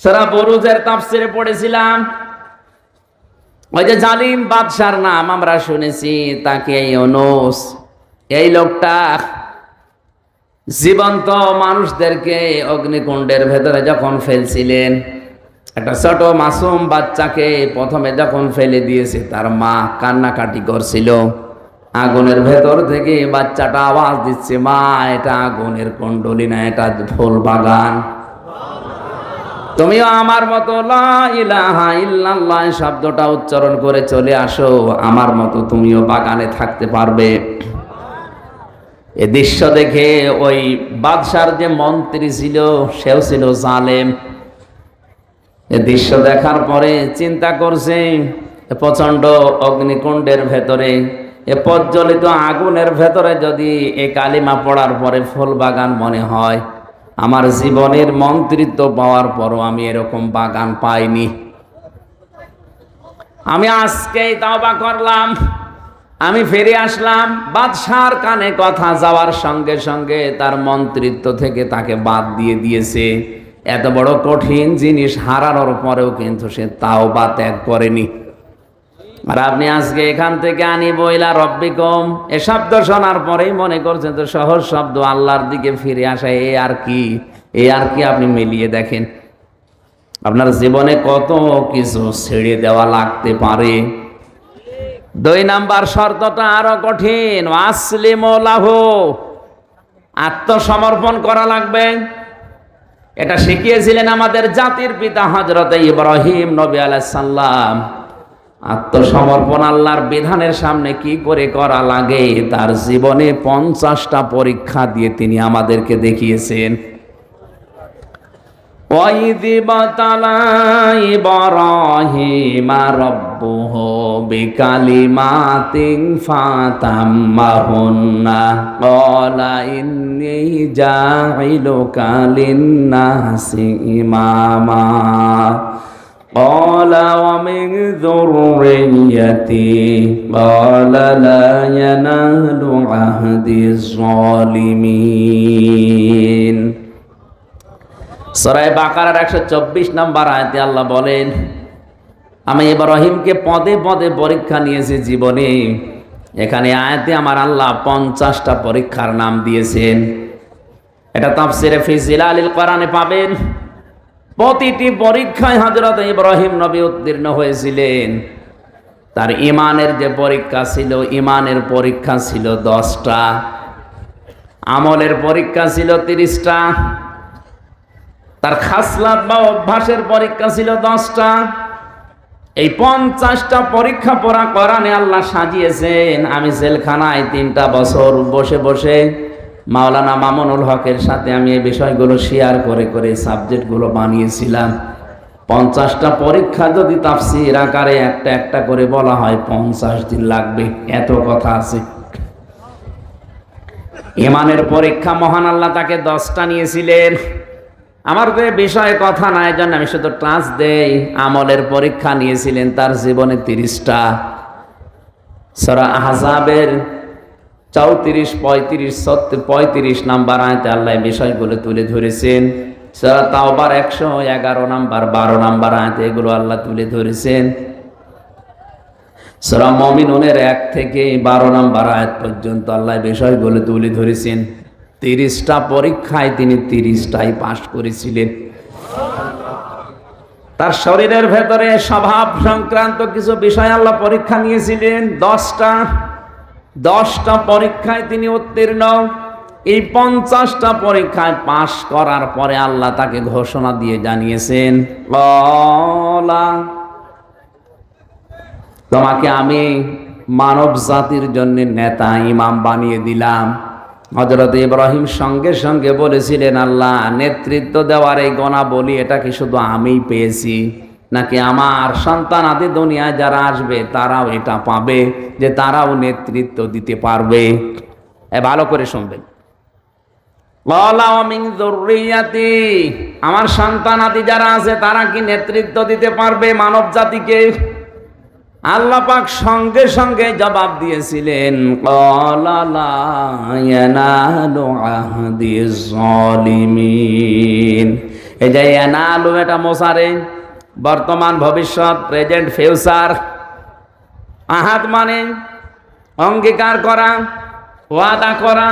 সারা বরুজের তাফসিরে পড়েছিলাম। ওই যে জালিম বাদশার নাম আমরা শুনেছি, তাকে ইউনুস এই লোকটা জীবন্ত মানুষদেরকে অগ্নিকুণ্ডের ভেতরে যখন ফেলছিলেন, একটা ছোট মাসুম বাচ্চাকে প্রথমে যখন ফেলে দিয়েছে, তার মা কান্নাকাটি করছিল। আগুনের ভেতর থেকে বাচ্চাটা আওয়াজ দিচ্ছে, মা, এটা আগুনের কুণ্ডলি না, এটা ফুল বাগান। তুমিও আমার মতো শব্দটা উচ্চারণ করে চলে আসো। আমার মতো তুমিও বাগানে থাকতে পারবে। এ দৃশ্য দেখে ওই বাদশার যে মন্ত্রী ছিল, সেও ছিল জালেম। এ দৃশ্য দেখার পরে চিন্তা করছে প্রচণ্ড অগ্নিকুণ্ডের ভেতরে, এ প্রজ্বলিত আগুনের ভেতরে যদি এ কালিমা পড়ার পরে ফুল বাগান মনে হয়। আমার জীবনের মন্ত্রিত্ব পাওয়ার পরও আমি এরকম বাগান পাইনি। আমি আজকেই তাওবা করলাম। আমি ফিরে আসলাম, বাদশার কানে কথা যাওয়ার সঙ্গে সঙ্গে তার মন্ত্রিত্ব থেকে তাকে বাদ দিয়ে দিয়েছে। এত বড় কঠিন জিনিস হারানোর পরেও কিন্তু সে তাও বা ত্যাগ করেনি। আর আপনি আজকে এখান থেকে আনি বইলা রব্বিকম। এ শব্দ শোনার পরেই মনে করছেন তো সহজ শব্দ, আল্লাহর দিকে ফিরে আসা, এ আর কি? এ আর কি আপনি মিলিয়ে দেখেন? আপনার জীবনে কত কিছু ছেড়ে দেওয়া লাগতে পারে? দুই নাম্বার শর্তটা আরও কঠিন। আসলিম লাভ আত্মসমর্পণ করা লাগবে। এটা শিখিয়েছিলেন আমাদের জাতির পিতা হজরত ইব্রাহিম নবী আলাইসাল্লাম আত্মসমর্পণ আল্লাহর বিধানের সামনে কি করে করা লাগে তার জীবনে পঞ্চাশটা পরীক্ষা দিয়ে তিনি আমাদেরকে দেখিয়েছেন وَإِذِ ابْتَلَى إِبْرَاهِيمَ رَبُّهُ بِكَلِمَاتٍ فَأَتَمَّهُنَّ قَالَ إِنِّي جَاعِلُكَ لِلنَّاسِ إِمَامًا قال ومن ذريتي قال لا ينال عهد الظالمين সরাই বাকারার একশো চব্বিশ নম্বর আয়তে আল্লাহ বলেন আমি ইব্রাহিমকে পদে পদে পরীক্ষা নিয়েছি জীবনে এখানে আয়াতে আমার আল্লাহ পঞ্চাশটা পরীক্ষার নাম দিয়েছেন এটা তাফসিরে ফিজিল আলিল কোরআনে পাবেন প্রতিটি পরীক্ষায় হজরত ইব্রাহিম নবী উত্তীর্ণ হয়েছিলেন। তার ইমানের যে পরীক্ষা ছিল ইমানের পরীক্ষা ছিল দশটা। আমলের পরীক্ষা ছিল তিরিশটা। তার খাসলাত বা অভ্যাসের পরীক্ষা ছিল দশটা। এই পঞ্চাশটা পরীক্ষা পড়া করানে আল্লাহ সাজিয়েছেন। আমি জেলখানায় তিনটা বছর বসে বসে মাওলানা মামুনুল হকের সাথে আমি এই বিষয়গুলো শেয়ার করে করে সাবজেক্টগুলো বানিয়েছিলাম। পঞ্চাশটা পরীক্ষা যদি তাফসির আকারে একটা একটা করে বলা হয়, পঞ্চাশ দিন লাগবে, এত কথা আছে। ইমানের পরীক্ষা মহান আল্লাহ তাকে দশটা নিয়েছিলেন। আমার তো বিষয়ে কথা নাই জন্য আমি শুধু ট্রান্স দেই। আমলের পরীক্ষা নিয়েছিলেন, তার জীবনে তিরিশটা। সরা আহজাবের চৌত্রিশ, পঁয়ত্রিশ, সত্তর, পঁয়ত্রিশ নাম্বার আয়তে আল্লাহ বিষয়গুলো তুলে ধরেছেন। সরা তাওবার একশো এগারো নাম্বার, বারো নাম্বার আয়তে এগুলো আল্লাহ তুলে ধরেছেন। সরা মমিনুনের এক থেকে বারো নাম্বার আয়াত পর্যন্ত আল্লাহ বিষয়গুলো তুলে ধরেছেন। তিরিশটা পরীক্ষায় তিনি তিরিশটাই পাশ করেছিলেন। তার শরীরের ভেতরে স্বভাব সংক্রান্ত কিছু বিষয় আল্লাহ পরীক্ষা নিয়েছিলেন, দশটা। দশটা পরীক্ষায় তিনি উত্তীর্ণ। এই পঞ্চাশটা পরীক্ষায় পাশ করার পরে আল্লাহ তাকে ঘোষণা দিয়ে জানিয়েছেন তোমাকে আমি মানব জাতির জন্য নেতা, ইমাম বানিয়ে দিলাম। হজরত ইব্রাহিম সঙ্গে সঙ্গে বলেছিলেন, আল্লাহ, নেতৃত্ব দেওয়ার এই গণা বলি এটা কি শুধু আমিই পেয়েছি? নাকি আমার সন্তান আদি দুনিয়ায় যারা আসবে, তারাও এটা পাবে যে তারাও নেতৃত্ব দিতে পারবে। ভালো করে শুনবেন। আমার সন্তান আদি যারা আছে, তারা কি নেতৃত্ব দিতে পারবে মানব জাতিকে? আল্লাহ পাক সঙ্গে সঙ্গে জবাব দিয়েছিলেন "ক্বালা লা ইয়ানালু এই যে এনালু এটা মোসারে বর্তমান ভবিষ্যৎ প্রেজেন্ট ফিউচার আহাত মানে অঙ্গীকার করা ওয়াদা করা।